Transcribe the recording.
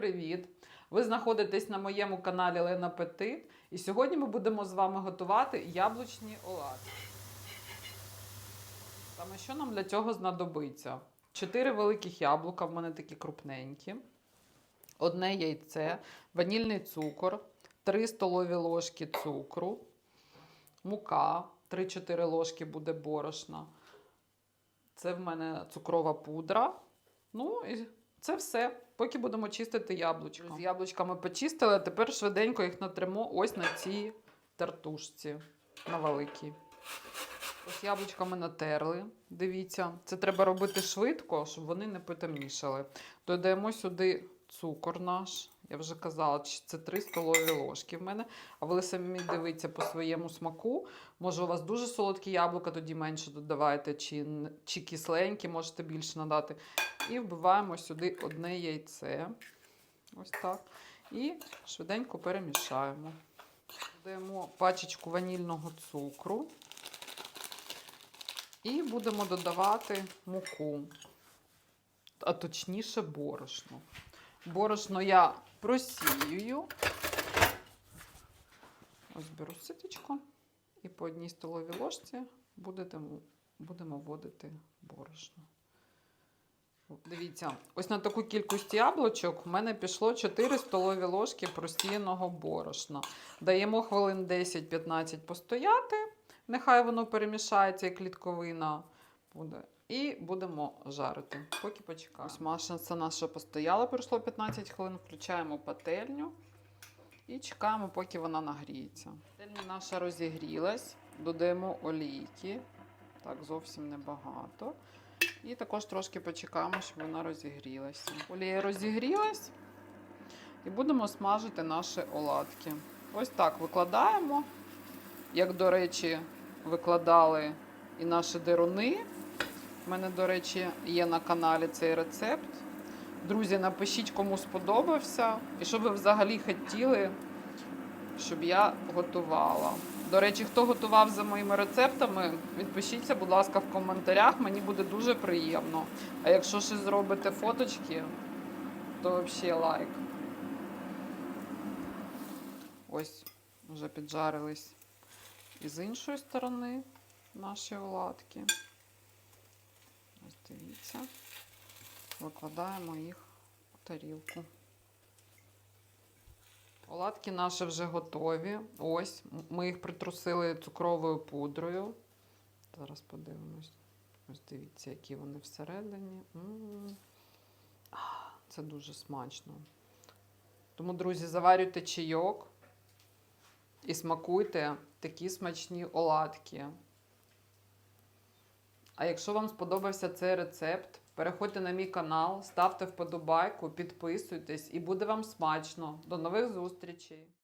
привіт! Ви знаходитесь на моєму каналі Лена Петит. І сьогодні ми будемо з вами готувати яблучні оладки. Саме що нам для цього знадобиться? Чотири великих яблука, в мене такі крупненькі, одне яйце, ванільний цукор, 3 столові ложки цукру, мука, 3-4 ложки буде борошна. Це в мене цукрова пудра. Ну і це все. Поки будемо чистити яблучко. З яблучками почистили, а тепер швиденько їх натримо ось на цій тартушці, на великій. Ось яблучка ми натерли. Дивіться, це треба робити швидко, щоб вони не потемнішали. Додаємо сюди цукор наш. Я вже казала, це 3 столові ложки в мене. А ви самі дивіться по своєму смаку. Може, у вас дуже солодкі яблука, тоді менше додавайте, чи, чи кисленькі, можете більше надати. І вбиваємо сюди одне яйце. Ось так. І швиденько перемішаємо. Додаємо пачечку ванільного цукру. І будемо додавати муку, а точніше борошно. Борошно я просіюю. Ось беру ситочку і по одній столовій ложці будете, будемо вводити борошно. Дивіться, ось на таку кількість яблучок в мене пішло 4 столові ложки просіяного борошна. Даємо хвилин 10-15 постояти. Нехай воно перемішається, як клітковина буде. І будемо жарити. Поки почекаємо. Ось машинця наша постояла, пройшло 15 хвилин. Включаємо пательню і чекаємо, поки вона нагріється. Пательня наша розігрілась, додаємо олійки. Так, зовсім небагато. І також трошки почекаємо, щоб вона розігрілася. Олія розігрілась. І будемо смажити наші оладки. Ось так викладаємо. Як, до речі, викладали і наші деруни. У мене, до речі, є на каналі цей рецепт. Друзі, напишіть, кому сподобався, і що ви взагалі хотіли, щоб я готувала. До речі, хто готував за моїми рецептами, відпишіться, будь ласка, в коментарях. Мені буде дуже приємно. А якщо ще зробите фоточки, то взагалі лайк. Ось вже піджарились і з іншої сторони наші оладки. Ось дивіться. Викладаємо їх у тарілку. Оладки наші вже готові. Ось, ми їх притрусили цукровою пудрою. Зараз подивимось. Ось дивіться, які вони всередині. Це дуже смачно. Тому, друзі, заварюйте чайок і смакуйте такі смачні оладки. А якщо вам сподобався цей рецепт, переходьте на мій канал, ставте вподобайку, підписуйтесь і буде вам смачно. До нових зустрічей!